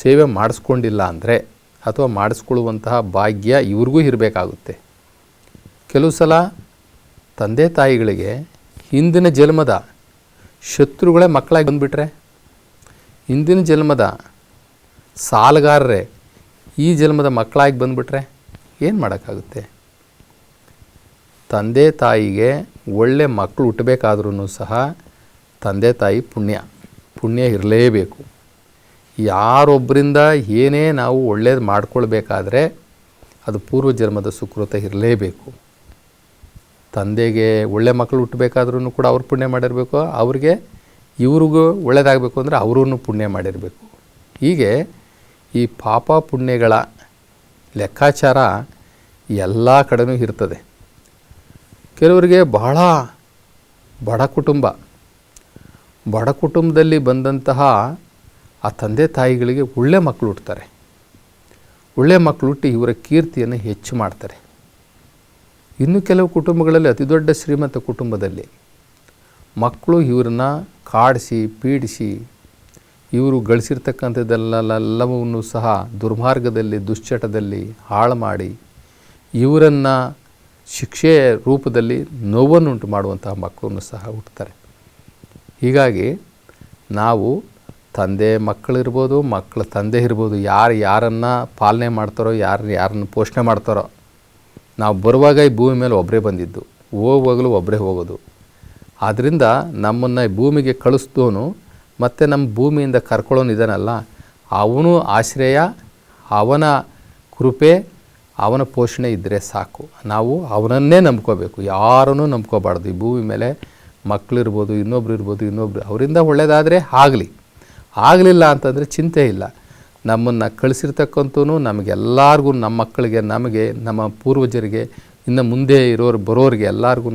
ಸೇವೆ ಮಾಡಿಸ್ಕೊಂಡಿಲ್ಲ ಅಂದರೆ ಅಥವಾ ಮಾಡಿಸ್ಕೊಳ್ಳುವಂತಹ ಭಾಗ್ಯ ಇವ್ರಿಗೂ ಇರಬೇಕಾಗುತ್ತೆ. ಕೆಲವು ಸಲ ತಂದೆ ತಾಯಿಗಳಿಗೆ ಹಿಂದಿನ ಜನ್ಮದ ಶತ್ರುಗಳೇ ಮಕ್ಕಳಾಗಿ ಬಂದುಬಿಟ್ರೆ ಹಿಂದಿನ ಜನ್ಮದ ಸಾಲಗಾರರೇ, ಈ ಜನ್ಮದ ಮಕ್ಕಳಾಗಿ ಬಂದುಬಿಟ್ರೆ ಏನು ಮಾಡೋಕ್ಕಾಗುತ್ತೆ? ತಂದೆ ತಾಯಿಗೆ ಒಳ್ಳೆ ಮಕ್ಕಳು ಹುಟ್ಟಬೇಕಾದ್ರೂ ಸಹ ತಂದೆ ತಾಯಿ ಪುಣ್ಯ ಪುಣ್ಯ ಇರಲೇಬೇಕು. ಯಾರೊಬ್ಬರಿಂದ ಏನೇ ನಾವು ಒಳ್ಳೇದು ಮಾಡ್ಕೊಳ್ಬೇಕಾದ್ರೆ ಅದು ಪೂರ್ವ ಜನ್ಮದ ಸುಕೃತ ಇರಲೇಬೇಕು. ತಂದೆಗೆ ಒಳ್ಳೆ ಮಕ್ಕಳು ಹುಟ್ಟಬೇಕಾದ್ರೂ ಕೂಡ ಅವ್ರು ಪುಣ್ಯ ಮಾಡಿರಬೇಕು, ಅವ್ರಿಗೆ ಇವ್ರಿಗೂ ಒಳ್ಳೆಯದಾಗಬೇಕು ಅಂದರೆ ಅವರೂ ಪುಣ್ಯ ಮಾಡಿರಬೇಕು. ಹೀಗೆ ಈ ಪಾಪ ಪುಣ್ಯಗಳ ಲೆಕ್ಕಾಚಾರ ಎಲ್ಲ ಕಡೆನೂ ಇರ್ತದೆ. ಕೆಲವರಿಗೆ ಬಹಳ ಬಡ ಕುಟುಂಬ. ಬಡ ಕುಟುಂಬದಲ್ಲಿ ಬಂದಂತಹ ಆ ತಂದೆ ತಾಯಿಗಳಿಗೆ ಒಳ್ಳೆ ಮಕ್ಕಳು ಹುಟ್ಟುತ್ತಾರೆ ಒಳ್ಳೆ ಮಕ್ಕಳು ಹುಟ್ಟಿ ಇವರ ಕೀರ್ತಿಯನ್ನು ಹೆಚ್ಚು ಮಾಡ್ತಾರೆ. ಇನ್ನು ಕೆಲವು ಕುಟುಂಬಗಳಲ್ಲಿ ಅತಿ ದೊಡ್ಡ ಶ್ರೀಮಂತ ಕುಟುಂಬದಲ್ಲಿ ಮಕ್ಕಳು ಇವ್ರನ್ನ ಕಾಡಿಸಿ, ಪೀಡಿಸಿ, ಇವರು ಗಳಿಸಿರ್ತಕ್ಕಂಥದ್ದೆಲ್ಲವನ್ನೂ ಸಹ ದುರ್ಮಾರ್ಗದಲ್ಲಿ, ದುಶ್ಚಟದಲ್ಲಿ ಹಾಳು ಮಾಡಿ ಇವರನ್ನು ಶಿಕ್ಷೆಯ ರೂಪದಲ್ಲಿ ನೋವನ್ನುಂಟು ಮಾಡುವಂತಹ ಮಕ್ಕಳನ್ನು ಸಹ ಹುಟ್ಟುತ್ತಾರೆ. ಹೀಗಾಗಿ ನಾವು ತಂದೆ ಮಕ್ಕಳಿರ್ಬೋದು, ಮಕ್ಕಳ ತಂದೆ ಇರ್ಬೋದು, ಯಾರು ಯಾರನ್ನು ಪಾಲನೆ ಮಾಡ್ತಾರೋ ಯಾರು ಯಾರನ್ನು ಪೋಷಣೆ ಮಾಡ್ತಾರೋ, ನಾವು ಬರುವಾಗ ಈ ಭೂಮಿ ಮೇಲೆ ಒಬ್ಬರೇ ಬಂದಿದ್ದು, ಹೋಗುವಾಗಲೂ ಒಬ್ಬರೇ ಹೋಗೋದು. ಆದ್ದರಿಂದ ನಮ್ಮನ್ನು ಭೂಮಿಗೆ ಕಳಿಸ್ದೋನು, ಮತ್ತು ನಮ್ಮ ಭೂಮಿಯಿಂದ ಕರ್ಕೊಳ್ಳೋನು ಇದ್ದಾನಲ್ಲ ಅವನು ಆಶ್ರಯ, ಅವನ ಕೃಪೆ, ಅವನ ಪೋಷಣೆ ಇದ್ದರೆ ಸಾಕು. ನಾವು ಅವನನ್ನೇ ನಂಬ್ಕೋಬೇಕು. ಯಾರನ್ನೂ ನಂಬ್ಕೋಬಾರ್ದು. ಈ ಭೂಮಿ ಮೇಲೆ ಮಕ್ಕಳಿರ್ಬೋದು ಇನ್ನೊಬ್ರು ಇರ್ಬೋದು, ಇನ್ನೊಬ್ರು. ಅವರಿಂದ ಒಳ್ಳೆಯದಾದರೆ ಆಗಲಿ. ಆಗಲಿಲ್ಲ ಅಂತಂದರೆ ಚಿಂತೆ ಇಲ್ಲ. ನಮ್ಮನ್ನು ಕಳಿಸಿರ್ತಕ್ಕಂಥೂ ನಮಗೆಲ್ಲರಿಗೂ ನಮ್ಮ ಮಕ್ಕಳಿಗೆ, ನಮಗೆ, ನಮ್ಮ ಪೂರ್ವಜರಿಗೆ, ಇನ್ನು ಮುಂದೆ ಇರೋರು ಬರೋರಿಗೆ ಎಲ್ಲರಿಗೂ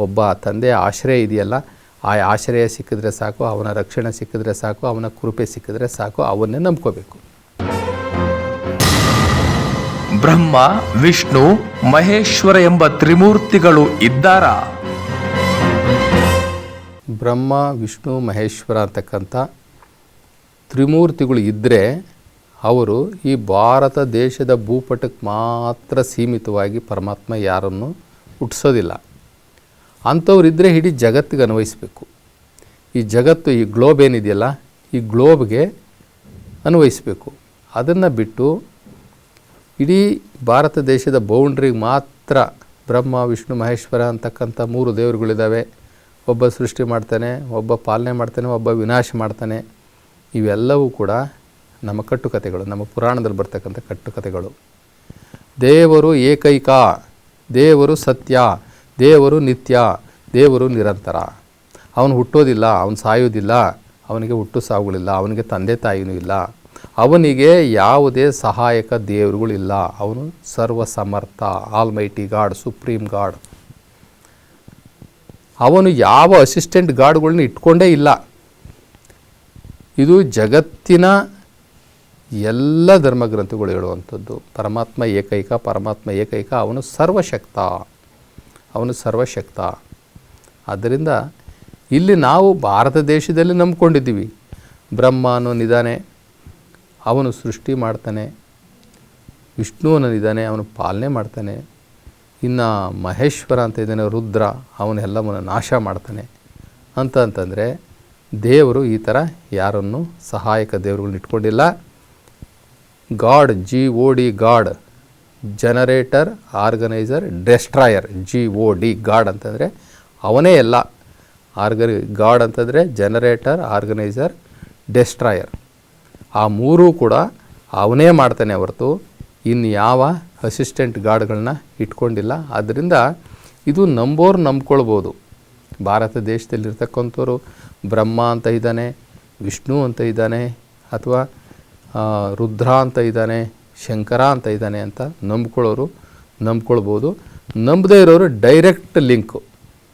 ಒಬ್ಬ ತಂದೆ ಆಶ್ರಯ ಇದೆಯಲ್ಲ ಆ ಆಶ್ರಯ ಸಿಕ್ಕಿದ್ರೆ ಸಾಕು ಅವನ ರಕ್ಷಣೆ ಸಿಕ್ಕಿದ್ರೆ ಸಾಕು ಅವನ ಕೃಪೆ ಸಿಕ್ಕಿದ್ರೆ ಸಾಕು ಅವನ್ನೇ ನಂಬ್ಕೋಬೇಕು. ಬ್ರಹ್ಮ ವಿಷ್ಣು ಮಹೇಶ್ವರ ಎಂಬ ತ್ರಿಮೂರ್ತಿಗಳು ಇದ್ದಾರಾ? ಬ್ರಹ್ಮ ವಿಷ್ಣು ಮಹೇಶ್ವರ ಅಂತಕ್ಕಂಥ ತ್ರಿಮೂರ್ತಿಗಳು ಇದ್ದರೆ ಅವರು ಈ ಭಾರತ ದೇಶದ ಭೂಪಟಕ್ಕೆ ಮಾತ್ರ ಸೀಮಿತವಾಗಿ ಪರಮಾತ್ಮ ಯಾರನ್ನು ಹುಟ್ಟಿಸೋದಿಲ್ಲ ಅಂಥವ್ರಿದ್ದರೆ ಇಡೀ ಜಗತ್ತಿಗೆ ಅನ್ವಯಿಸಬೇಕು. ಈ ಜಗತ್ತು, ಈ ಗ್ಲೋಬ್ ಏನಿದೆಯಲ್ಲ, ಈ ಗ್ಲೋಬ್ಗೆ ಅನ್ವಯಿಸಬೇಕು. ಅದನ್ನು ಬಿಟ್ಟು ಇಡೀ ಭಾರತ ದೇಶದ ಬೌಂಡ್ರಿಗೆ ಮಾತ್ರ ಬ್ರಹ್ಮ, ವಿಷ್ಣು, ಮಹೇಶ್ವರ ಅಂತಕ್ಕಂಥ ಮೂರು ದೇವರುಗಳಿದ್ದಾವೆ ಒಬ್ಬ ಸೃಷ್ಟಿ ಮಾಡ್ತಾನೆ, ಒಬ್ಬ ಪಾಲನೆ ಮಾಡ್ತಾನೆ, ಒಬ್ಬ ವಿನಾಶ ಮಾಡ್ತಾನೆ. ಇವೆಲ್ಲವೂ ಕೂಡ ನಮ್ಮ ಕಟ್ಟುಕತೆಗಳು ನಮ್ಮ ಪುರಾಣದಲ್ಲಿ ಬರ್ತಕ್ಕಂಥ ಕಟ್ಟುಕತೆಗಳು ದೇವರು ಏಕೈಕ, ದೇವರು ಸತ್ಯ ದೇವರು ನಿತ್ಯ, ದೇವರು ನಿರಂತರ. ಅವನು ಹುಟ್ಟೋದಿಲ್ಲ, ಅವನು ಸಾಯೋದಿಲ್ಲ, ಅವನಿಗೆ ಹುಟ್ಟು ಸಾವುಗಳಿಲ್ಲ, ಅವನಿಗೆ ತಂದೆ ತಾಯಿನೂ ಇಲ್ಲ. ಅವನಿಗೆ ಯಾವುದೇ ಸಹಾಯಕ ದೇವರುಗಳಿಲ್ಲ ಅವನು ಸರ್ವ ಸಮರ್ಥ ಆಲ್ಮೈಟಿ ಗಾಡ್, ಸುಪ್ರೀಂ ಗಾಡ್. ಅವನು ಯಾವ ಅಸಿಸ್ಟೆಂಟ್ ಗಾರ್ಡ್ಗಳನ್ನ ಇಟ್ಕೊಂಡೇ ಇಲ್ಲ. ಇದು ಜಗತ್ತಿನ ಎಲ್ಲ ಧರ್ಮಗ್ರಂಥಗಳು ಹೇಳುವಂಥದ್ದು. ಪರಮಾತ್ಮ ಏಕೈಕ ಪರಮಾತ್ಮ ಏಕೈಕ, ಅವನು ಸರ್ವಶಕ್ತ. ಅವನು ಸರ್ವಶಕ್ತ. ಆದ್ದರಿಂದ ಇಲ್ಲಿ ನಾವು ಭಾರತ ದೇಶದಲ್ಲಿ ನಂಬ್ಕೊಂಡಿದ್ದೀವಿ. ಬ್ರಹ್ಮ ಅನ್ನೋನಿದ್ದಾನೆ ಅವನು ಸೃಷ್ಟಿ ಮಾಡ್ತಾನೆ. ವಿಷ್ಣು ಅನ್ನೋನಿದ್ದಾನೆ ಅವನು ಪಾಲನೆ ಮಾಡ್ತಾನೆ. ಇನ್ನು ಮಹೇಶ್ವರ ಅಂತ ಇದ್ದಾನೆ, ರುದ್ರ ಅವನೆಲ್ಲವನ್ನು ನಾಶ ಮಾಡ್ತಾನೆ. ಅಂತ ಅಂತಂದರೆ ದೇವರು ಈ ಥರ ಯಾರನ್ನು ಸಹಾಯಕ ದೇವರುಗಳನ್ನ ಇಟ್ಕೊಂಡಿಲ್ಲ. God, G O D god. Generator, organiser, destroyer G O D god ಅಂತಂದರೆ ಅವನೇ ಎಲ್ಲ. ಆರ್ಗನಿ ಗಾಡ್ ಅಂತಂದರೆ ಜನರೇಟರ್, ಆರ್ಗನೈಸರ್, ಡೆಸ್ಟ್ರಾಯರ್. ಆ ಮೂರೂ ಕೂಡ ಅವನೇ ಮಾಡ್ತಾನೆ ಹೊರತು ಇನ್ನು ಯಾವ ಅಸಿಸ್ಟೆಂಟ್ ಗಾರ್ಡ್ಗಳನ್ನ ಇಟ್ಕೊಂಡಿಲ್ಲ. ಆದ್ದರಿಂದ ಇದು ನಂಬೋರು ನಂಬ್ಕೊಳ್ಬೋದು. ಭಾರತ ದೇಶದಲ್ಲಿರ್ತಕ್ಕಂಥವ್ರು ಬ್ರಹ್ಮ ಅಂತ ಇದ್ದಾನೆ, ವಿಷ್ಣು ಅಂತ ಇದ್ದಾನೆ, ಅಥವಾ ರುದ್ರ ಅಂತ ಇದ್ದಾನೆ ಶಂಕರ ಅಂತ ಇದ್ದಾನೆ ಅಂತ ನಂಬ್ಕೊಳ್ಳೋರು ನಂಬ್ಕೊಳ್ಬೋದು. ನಂಬದೇ ಇರೋರು ಡೈರೆಕ್ಟ್ ಲಿಂಕು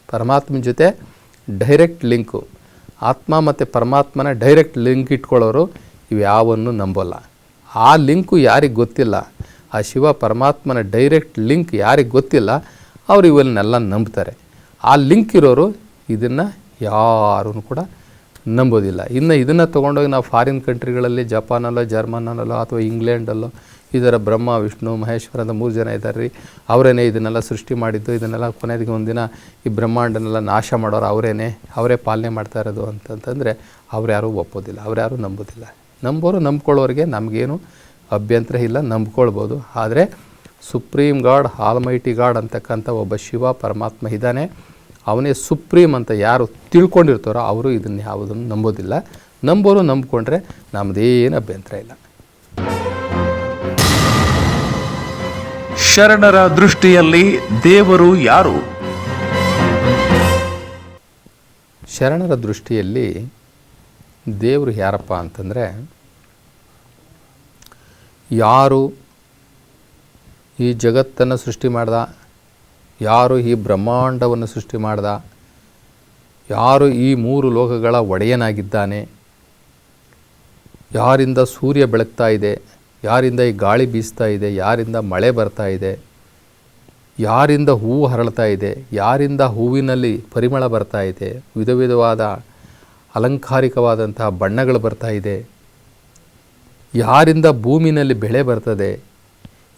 ಪರಮಾತ್ಮನ ಜೊತೆ ಡೈರೆಕ್ಟ್ ಲಿಂಕು ಆತ್ಮ ಮತ್ತು ಪರಮಾತ್ಮನ ಡೈರೆಕ್ಟ್ ಲಿಂಕ್ ಇಟ್ಕೊಳ್ಳೋರು ಇವ್ಯಾವನ್ನು ನಂಬೋಲ್ಲ. ಆ ಲಿಂಕು ಯಾರಿಗೆ ಗೊತ್ತಿಲ್ಲ? ಆ ಶಿವ ಪರಮಾತ್ಮನ ಡೈರೆಕ್ಟ್ ಲಿಂಕ್ ಯಾರಿಗೆ ಗೊತ್ತಿಲ್ಲ? ಅವರು ಇವನ್ನೆಲ್ಲ ನಂಬ್ತಾರೆ. ಆ ಲಿಂಕ್ ಇರೋರು ಇದನ್ನು ಯಾರೂ ಕೂಡ ನಂಬೋದಿಲ್ಲ. ಇನ್ನು ಇದನ್ನು ತೊಗೊಂಡೋಗಿ ನಾವು ಫಾರಿನ್ ಕಂಟ್ರಿಗಳಲ್ಲಿ ಜಪಾನಲ್ಲೋ ಜರ್ಮನಲ್ಲೋ ಅಥವಾ ಇಂಗ್ಲೆಂಡಲ್ಲೋ ಇದರ ಬ್ರಹ್ಮ, ವಿಷ್ಣು, ಮಹೇಶ್ವರ ಅಂತ ಮೂರು ಜನ ಇದ್ದಾರೆ ರೀ. ಅವರೇನೆ ಇದನ್ನೆಲ್ಲ ಸೃಷ್ಟಿ ಮಾಡಿದ್ದು, ಇದನ್ನೆಲ್ಲ ಕೊನೆಗೆ ಒಂದಿನ ಈ ಬ್ರಹ್ಮಾಂಡನೆಲ್ಲ ನಾಶ ಮಾಡೋರು ಅವರೇನೆ, ಅವರೇ ಪಾಲನೆ ಮಾಡ್ತಾ ಇರೋದು ಅಂತಂತಂದರೆ ಅವ್ರು ಯಾರೂ ಒಪ್ಪೋದಿಲ್ಲ, ಅವ್ರು ಯಾರೂ ನಂಬೋದಿಲ್ಲ. ನಂಬೋರು, ನಂಬ್ಕೊಳ್ಳೋರಿಗೆ ನಮಗೇನು ಅಭ್ಯಂತರ ಇಲ್ಲ, ನಂಬ್ಕೊಳ್ಬೋದು. ಆದರೆ ಸುಪ್ರೀಂ ಗಾಡ್ ಆಲ್ಮೈಟಿ ಗಾಡ್ ಅಂತಕ್ಕಂಥ ಒಬ್ಬ ಶಿವ, ಪರಮಾತ್ಮ ಇದ್ದಾನೆ. ಅವನೇ ಸುಪ್ರೀಂ ಅಂತ ಯಾರು ತಿಳ್ಕೊಂಡಿರ್ತಾರೋ, ಅವರು ಇದನ್ನು ಯಾವುದನ್ನು ನಂಬೋದಿಲ್ಲ. ನಂಬೋರು, ನಂಬಿಕೊಂಡ್ರೆ ನಮ್ಮದೇನು ಅಭ್ಯಂತರ ಇಲ್ಲ. ಶರಣರ ದೃಷ್ಟಿಯಲ್ಲಿ ದೇವರು ಯಾರು? ಶರಣರ ದೃಷ್ಟಿಯಲ್ಲಿ ದೇವರು ಯಾರಪ್ಪ ಅಂತಂದರೆ, ಯಾರು ಈ ಜಗತ್ತನ್ನು ಸೃಷ್ಟಿ ಮಾಡ್ದ, ಯಾರು ಈ ಬ್ರಹ್ಮಾಂಡವನ್ನು ಸೃಷ್ಟಿ ಮಾಡ್ದ, ಯಾರು ಈ ಮೂರು ಲೋಕಗಳ ಒಡೆಯನಾಗಿದ್ದಾನೆ, ಯಾರಿಂದ ಸೂರ್ಯ ಬೆಳಗ್ತಾ ಇದೆ ಯಾರಿಂದ ಈ ಗಾಳಿ ಬೀಸ್ತಾ ಇದೆ, ಯಾರಿಂದ ಮಳೆ ಬರ್ತಾ ಇದೆ, ಯಾರಿಂದ ಹೂವು ಹರಳ್ತಾ ಇದೆ, ಯಾರಿಂದ ಹೂವಿನಲ್ಲಿ ಪರಿಮಳ ಬರ್ತಾ ಇದೆ, ವಿಧ ವಿಧವಾದ ಅಲಂಕಾರಿಕವಾದಂತಹ ಬಣ್ಣಗಳು ಬರ್ತಾ ಇದೆ, ಯಾರಿಂದ ಭೂಮಿನಲ್ಲಿ ಬೆಳೆ ಬರ್ತದೆ,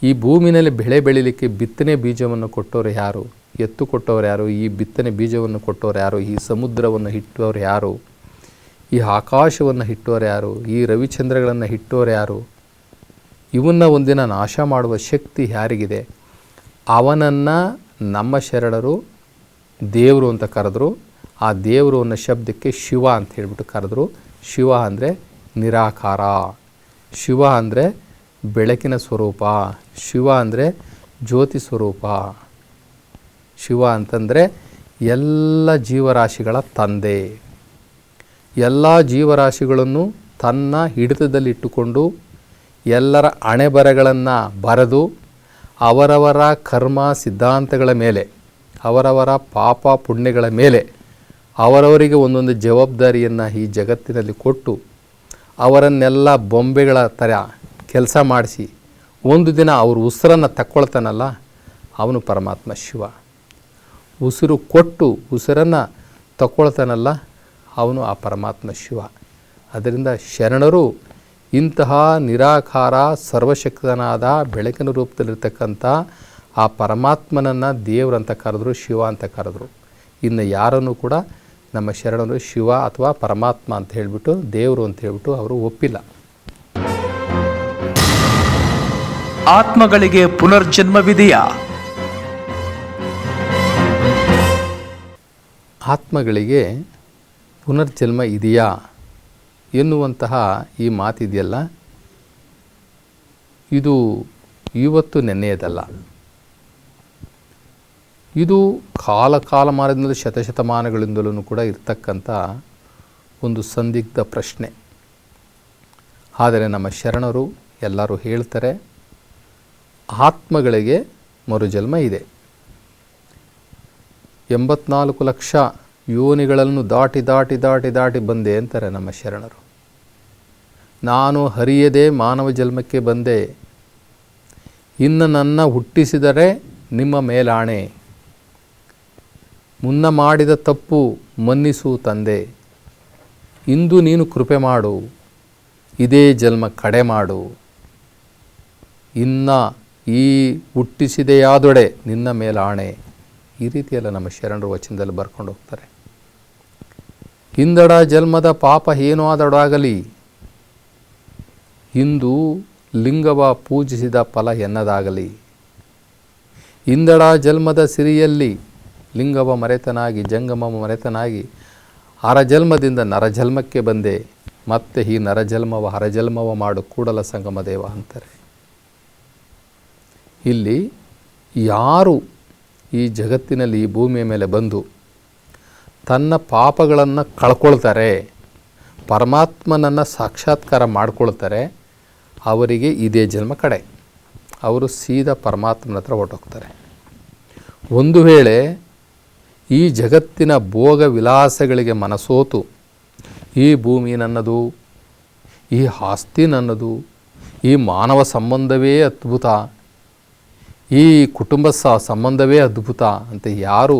ಈ ಭೂಮಿನಲ್ಲಿ ಬೆಳೆ ಬೆಳೀಲಿಕ್ಕೆ ಬಿತ್ತನೆ ಬೀಜವನ್ನು ಕೊಟ್ಟವರು ಯಾರು, ಎತ್ತು ಕೊಟ್ಟವರು ಯಾರು, ಈ ಬಿತ್ತನೆ ಬೀಜವನ್ನು ಕೊಟ್ಟವರು ಯಾರು, ಈ ಸಮುದ್ರವನ್ನು ಇಟ್ಟವರು ಯಾರು, ಈ ಆಕಾಶವನ್ನು ಇಟ್ಟವರು ಯಾರು, ಈ ರವಿಚಂದ್ರಗಳನ್ನು ಇಟ್ಟವರು ಯಾರು ಇವನ್ನ ಒಂದಿನ ನಾಶ ಮಾಡುವ ಶಕ್ತಿ ಯಾರಿಗಿದೆ? ಅವನನ್ನು ನಮ್ಮ ಶರಣರು, ದೇವರು ಅಂತ ಕರೆದ್ರು. ಆ ದೇವರು ಅನ್ನೋ ಶಬ್ದಕ್ಕೆ ಶಿವ ಅಂತ ಹೇಳಿಬಿಟ್ಟು ಕರೆದ್ರು. ಶಿವ ಅಂದರೆ ನಿರಾಕಾರ. ಶಿವ ಅಂದರೆ ಬೆಳಕಿನ ಸ್ವರೂಪ. ಶಿವ ಅಂದರೆ ಜ್ಯೋತಿ ಸ್ವರೂಪ. ಶಿವ ಅಂತಂದರೆ ಎಲ್ಲ ಜೀವರಾಶಿಗಳ ತಂದೆ. ಎಲ್ಲ ಜೀವರಾಶಿಗಳನ್ನು ತನ್ನ ಹಿಡಿತದಲ್ಲಿಟ್ಟುಕೊಂಡು ಎಲ್ಲರ ಅಣೆಬರಗಳನ್ನು ಬರೆದು ಅವರವರ ಕರ್ಮ ಸಿದ್ಧಾಂತಗಳ ಮೇಲೆ, ಅವರವರ ಪಾಪ ಪುಣ್ಯಗಳ ಮೇಲೆ ಅವರವರಿಗೆ ಒಂದೊಂದು ಜವಾಬ್ದಾರಿಯನ್ನು ಈ ಜಗತ್ತಿನಲ್ಲಿ ಕೊಟ್ಟು ಅವರನ್ನೆಲ್ಲ ಬೊಂಬೆಗಳ ಥರ ಕೆಲಸ ಮಾಡಿಸಿ ಒಂದು ದಿನ ಅವರು ಉಸಿರನ್ನು ತಕ್ಕೊಳ್ತಾನಲ್ಲ, ಅವನು ಪರಮಾತ್ಮ ಶಿವ. ಉಸಿರು ಕೊಟ್ಟು ಉಸಿರನ್ನು ತಕ್ಕೊಳ್ತಾನಲ್ಲ, ಅವನು ಆ ಪರಮಾತ್ಮ ಶಿವ. ಅದರಿಂದ ಶರಣರು ಇಂತಹ ನಿರಾಕಾರ ಸರ್ವಶಕ್ತನಾದ ಬೆಳಕಿನ ರೂಪದಲ್ಲಿರ್ತಕ್ಕಂಥ ಆ ಪರಮಾತ್ಮನನ್ನು ದೇವರಂತ ಕರೆದ್ರು ಶಿವ ಅಂತ ಕರೆದ್ರು. ಇನ್ನು ಯಾರನ್ನು ಕೂಡ ನಮ್ಮ ಶರಣರು ಶಿವ ಅಥವಾ ಪರಮಾತ್ಮ ಅಂತ ಹೇಳಿಬಿಟ್ಟು ದೇವರು ಅಂತ ಹೇಳಿಬಿಟ್ಟು ಅವರು ಒಪ್ಪಿಲ್ಲ. ಆತ್ಮಗಳಿಗೆ ಪುನರ್ಜನ್ಮವಿದೆಯಾ ಆತ್ಮಗಳಿಗೆ ಪುನರ್ಜನ್ಮ ಇದೆಯಾ? ಎನ್ನುವಂತಹ ಈ ಮಾತಿದೆಯಲ್ಲ? ಇದು ಇವತ್ತು ನೆನ್ನೆಯದಲ್ಲ. ಇದು ಕಾಲ ಕಾಲಮಾನದಿಂದ ಶತಶತಮಾನಗಳಿಂದಲೂ ಕೂಡ ಇರ್ತಕ್ಕಂಥ ಒಂದು ಸಂದಿಗ್ಧ ಪ್ರಶ್ನೆ. ಆದರೆ ನಮ್ಮ ಶರಣರು ಎಲ್ಲರೂ ಹೇಳ್ತಾರೆ, ಆತ್ಮಗಳಿಗೆ ಮರುಜನ್ಮ ಇದೆ. ಎಂಬತ್ನಾಲ್ಕು ಲಕ್ಷ ಯೋನಿಗಳನ್ನು ದಾಟಿ ದಾಟಿ ದಾಟಿ ದಾಟಿ ಬಂದೆ ಅಂತಾರೆ ನಮ್ಮ ಶರಣರು. ನಾನು ಹರಿಯದೆ ಮಾನವ ಜನ್ಮಕ್ಕೆ ಬಂದೆ. ಇನ್ನು ನನ್ನ ಹುಟ್ಟಿಸಿದರೆ ನಿಮ್ಮ ಮೇಲಾಣೆ. ಮುನ್ನ ಮಾಡಿದ ತಪ್ಪು ಮನ್ನಿಸು ತಂದೆ. ಇಂದು ನೀನು ಕೃಪೆ ಮಾಡು. ಇದೇ ಜನ್ಮ ಕಡೆ ಮಾಡು. ಇನ್ನ ಈ ಹುಟ್ಟಿಸಿದೆಯಾದೊಡೆ ನಿನ್ನ ಮೇಲಾಣೆ. ಈ ರೀತಿಯೆಲ್ಲ ನಮ್ಮ ಶರಣರು ವಚನದಲ್ಲಿ ಬರ್ಕೊಂಡು ಹೋಗ್ತಾರೆ. ಹಿಂದಡ ಜನ್ಮದ ಪಾಪ ಏನೋ ಆದಡಾಗಲಿ. ಇಂದು ಲಿಂಗವ ಪೂಜಿಸಿದ ಫಲ ಎನ್ನದಾಗಲಿ. ಹಿಂದಡ ಜನ್ಮದ ಸಿರಿಯಲ್ಲಿ ಲಿಂಗವ ಮರೆತನಾಗಿ, ಜಂಗಮ ಮರೆತನಾಗಿ ಹರಜನ್ಮದಿಂದ ನರಜನ್ಮಕ್ಕೆ ಬಂದೆ. ಮತ್ತೆ ಈ ನರಜನ್ಮವ ಹರಜನ್ಮವ ಮಾಡು ಕೂಡಲ ಸಂಗಮ ದೇವ ಅಂತಾರೆ. ಇಲ್ಲಿ ಯಾರು ಈ ಜಗತ್ತಿನಲ್ಲಿ ಈ ಭೂಮಿಯ ಮೇಲೆ ಬಂದು ತನ್ನ ಪಾಪಗಳನ್ನು ಕಳ್ಕೊಳ್ತಾರೆ, ಪರಮಾತ್ಮನನ್ನು ಸಾಕ್ಷಾತ್ಕಾರ ಮಾಡ್ಕೊಳ್ತಾರೆ, ಅವರಿಗೆ ಇದೇ ಜನ್ಮ ಕಡೆ. ಅವರು ಸೀದಾ ಪರಮಾತ್ಮನ ಹತ್ರ ಹೊರಟೋಗ್ತಾರೆ. ಒಂದು ವೇಳೆ ಈ ಜಗತ್ತಿನ ಭೋಗ ವಿಲಾಸಗಳಿಗೆ ಮನಸೋತು, ಈ ಭೂಮಿ ನನ್ನದು, ಈ ಆಸ್ತಿ ನನ್ನದು, ಈ ಮಾನವ ಸಂಬಂಧವೇ ಅದ್ಭುತ, ಈ ಕುಟುಂಬ ಸಂಬಂಧವೇ ಅದ್ಭುತ ಅಂತ ಯಾರು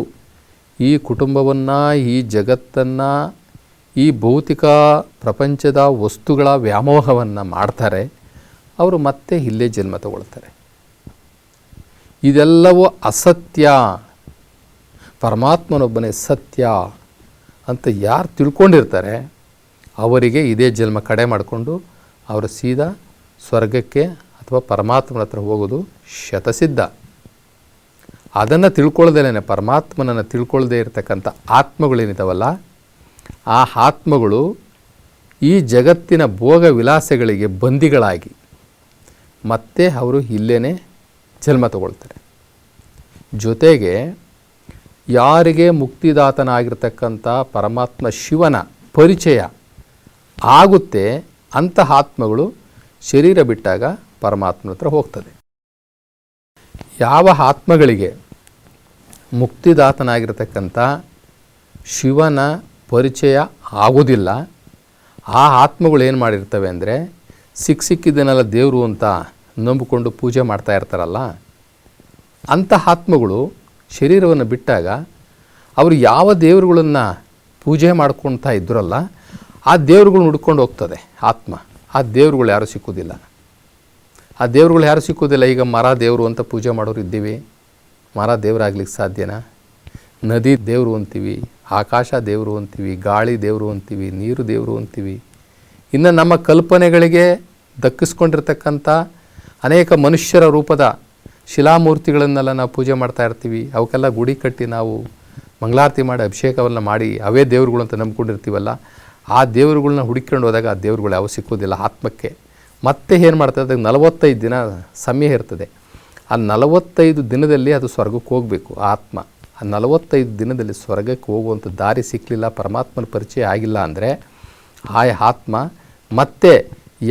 ಈ ಕುಟುಂಬವನ್ನು, ಈ ಜಗತ್ತನ್ನು, ಈ ಭೌತಿಕ ಪ್ರಪಂಚದ ವಸ್ತುಗಳ ವ್ಯಾಮೋಹವನ್ನು ಮಾಡ್ತಾರೆ. ಅವರು ಮತ್ತೆ ಇಲ್ಲೇ ಜನ್ಮ ತಗೊಳ್ತಾರೆ. ಇದೆಲ್ಲವೂ ಅಸತ್ಯ. ಪರಮಾತ್ಮನೊಬ್ಬನೇ ಸತ್ಯ ಅಂತ ಯಾರು ತಿಳ್ಕೊಂಡಿರ್ತಾರೆ, ಅವರಿಗೆ ಇದೇ ಜನ್ಮ ಕಡೆ ಮಾಡಿಕೊಂಡು ಅವರು ಸೀದಾ ಸ್ವರ್ಗಕ್ಕೆ ಅಥವಾ ಪರಮಾತ್ಮನ ಹತ್ರ ಹೋಗೋದು ಶತಸಿದ್ಧ. ಅದನ್ನು ತಿಳ್ಕೊಳ್ದೇನೆ ಪರಮಾತ್ಮನನ್ನು ತಿಳ್ಕೊಳ್ಳದೇ ಇರತಕ್ಕಂಥ ಆತ್ಮಗಳೇನಿದಾವಲ್ಲ, ಆ ಆತ್ಮಗಳು ಈ ಜಗತ್ತಿನ ಭೋಗ ವಿಲಾಸಗಳಿಗೆ ಬಂದಿಗಳಾಗಿ ಮತ್ತೆ ಅವರು ಇಲ್ಲೇ ಜನ್ಮ ತಗೊಳ್ತಾರೆ. ಜೊತೆಗೆ ಯಾರಿಗೆ ಮುಕ್ತಿದಾತನಾಗಿರ್ತಕ್ಕಂಥ ಪರಮಾತ್ಮ ಶಿವನ ಪರಿಚಯ ಆಗುತ್ತೆ ಅಂತಹ ಆತ್ಮಗಳು ಶರೀರ ಬಿಟ್ಟಾಗ ಪರಮಾತ್ಮನ ಹತ್ರ ಹೋಗ್ತದೆ. ಯಾವ ಆತ್ಮಗಳಿಗೆ ಮುಕ್ತಿದಾತನಾಗಿರ್ತಕ್ಕಂಥ ಶಿವನ ಪರಿಚಯ ಆಗೋದಿಲ್ಲ ಆ ಆತ್ಮಗಳು ಏನು ಮಾಡಿರ್ತವೆ ಅಂದರೆ ಸಿಕ್ಕ ಸಿಕ್ಕಿದ್ದನ್ನೆಲ್ಲ ದೇವರು ಅಂತ ನಂಬಿಕೊಂಡು ಪೂಜೆ ಮಾಡ್ತಾ ಇರ್ತಾರಲ್ಲ, ಅಂಥ ಆತ್ಮಗಳು ಶರೀರವನ್ನು ಬಿಟ್ಟಾಗ ಅವರು ಯಾವ ದೇವರುಗಳನ್ನು ಪೂಜೆ ಮಾಡ್ಕೊಳ್ತಾ ಇದ್ರಲ್ಲ, ಆ ದೇವರುಗಳನ್ನ ಹುಡ್ಕೊಂಡು ಹೋಗ್ತದೆ ಆತ್ಮ. ಆ ದೇವರುಗಳು ಯಾರೂ ಸಿಕ್ಕುವುದಿಲ್ಲ. ಆ ದೇವರುಗಳು ಯಾರು ಸಿಕ್ಕೋದಿಲ್ಲ ಈಗ ಮರ ದೇವರು ಅಂತ ಪೂಜೆ ಮಾಡೋರು ಇದ್ದೀವಿ. ಮರ ದೇವರಾಗ್ಲಿಕ್ಕೆ ಸಾಧ್ಯನಾ? ನದಿ ದೇವರು ಅಂತೀವಿ, ಆಕಾಶ ದೇವರು ಅಂತೀವಿ, ಗಾಳಿ ದೇವರು ಅಂತೀವಿ, ನೀರು ದೇವರು ಅಂತೀವಿ. ಇನ್ನು ನಮ್ಮ ಕಲ್ಪನೆಗಳಿಗೆ ದಕ್ಕಿಸ್ಕೊಂಡಿರ್ತಕ್ಕಂಥ ಅನೇಕ ಮನುಷ್ಯರ ರೂಪದ ಶಿಲಾಮೂರ್ತಿಗಳನ್ನೆಲ್ಲ ನಾವು ಪೂಜೆ ಮಾಡ್ತಾ ಇರ್ತೀವಿ. ಅವಕ್ಕೆಲ್ಲ ಗುಡಿ ಕಟ್ಟಿ ನಾವು ಮಂಗಳಾರತಿ ಮಾಡಿ ಅಭಿಷೇಕವನ್ನು ಮಾಡಿ ಅವೇ ದೇವರುಗಳು ಅಂತ ನಂಬ್ಕೊಂಡಿರ್ತೀವಲ್ಲ. ಆ ದೇವರುಗಳನ್ನ ಹುಡುಕೊಂಡು ಹೋದಾಗ ಆ ದೇವರುಗಳು ಯಾವ ಸಿಕ್ಕೋದಿಲ್ಲ ಆತ್ಮಕ್ಕೆ. ಮತ್ತೆ ಏನು ಮಾಡ್ತದೆ? ಅದಕ್ಕೆ ನಲವತ್ತೈದು ದಿನ ಸಮಯ ಇರ್ತದೆ. ಆ ನಲವತ್ತೈದು ದಿನದಲ್ಲಿ ಅದು ಸ್ವರ್ಗಕ್ಕೆ ಹೋಗಬೇಕು, ಆತ್ಮ. ಆ ನಲವತ್ತೈದು ದಿನದಲ್ಲಿ ಸ್ವರ್ಗಕ್ಕೆ ಹೋಗುವಂಥ ದಾರಿ ಸಿಕ್ಕಲಿಲ್ಲ ಪರಮಾತ್ಮನ ಪರಿಚಯ ಆಗಿಲ್ಲ ಅಂದರೆ ಆ ಆತ್ಮ ಮತ್ತೆ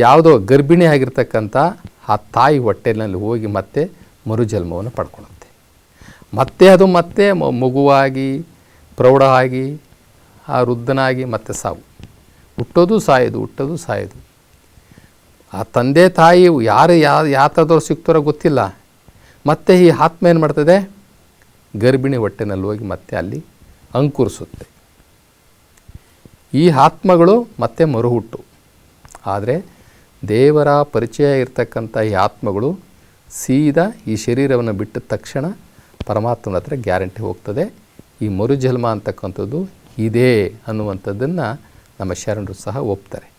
ಯಾವುದೋ ಗರ್ಭಿಣಿ ಆಗಿರ್ತಕ್ಕಂಥ ಆ ತಾಯಿ ಹೊಟ್ಟೆನಲ್ಲಿ ಹೋಗಿ ಮತ್ತೆ ಮರುಜನ್ಮವನ್ನು ಪಡ್ಕೊಳ್ಳುತ್ತೆ ಮತ್ತೆ ಅದು ಮತ್ತೆ ಮಗುವಾಗಿ ಪ್ರೌಢ ಆಗಿ ಆ ವೃದ್ಧನಾಗಿ ಮತ್ತೆ ಸಾವು. ಹುಟ್ಟೋದು ಸಾಯೋದು ಹುಟ್ಟೋದು ಸಾಯೋದು. ಆ ತಂದೆ ತಾಯಿ ಯಾರು ಯಾ ಸಿಗ್ತಾರೋ ಗೊತ್ತಿಲ್ಲ. ಮತ್ತೆ ಈ ಆತ್ಮ ಏನು ಮಾಡ್ತದೆ? ಗರ್ಭಿಣಿ ಹೊಟ್ಟೆನಲ್ಲಿ ಹೋಗಿ ಮತ್ತೆ ಅಲ್ಲಿ ಅಂಕುರಿಸುತ್ತೆ. ಈ ಆತ್ಮಗಳು ಮತ್ತೆ ಮರುಹುಟ್ಟು. ಆದರೆ ದೇವರ ಪರಿಚಯ ಇರತಕ್ಕಂಥ ಈ ಆತ್ಮಗಳು ಸೀದಾ ಈ ಶರೀರವನ್ನು ಬಿಟ್ಟ ತಕ್ಷಣ ಪರಮಾತ್ಮನ ಹತ್ರ ಗ್ಯಾರಂಟಿ ಹೋಗ್ತದೆ. ಈ ಮರುಜನ್ಮ ಅಂತಕ್ಕಂಥದ್ದು ಇದೇ ಅನ್ನುವಂಥದ್ದನ್ನು ನಮ್ಮ ಶರಣರು ಸಹ ಒಪ್ತಾರೆ.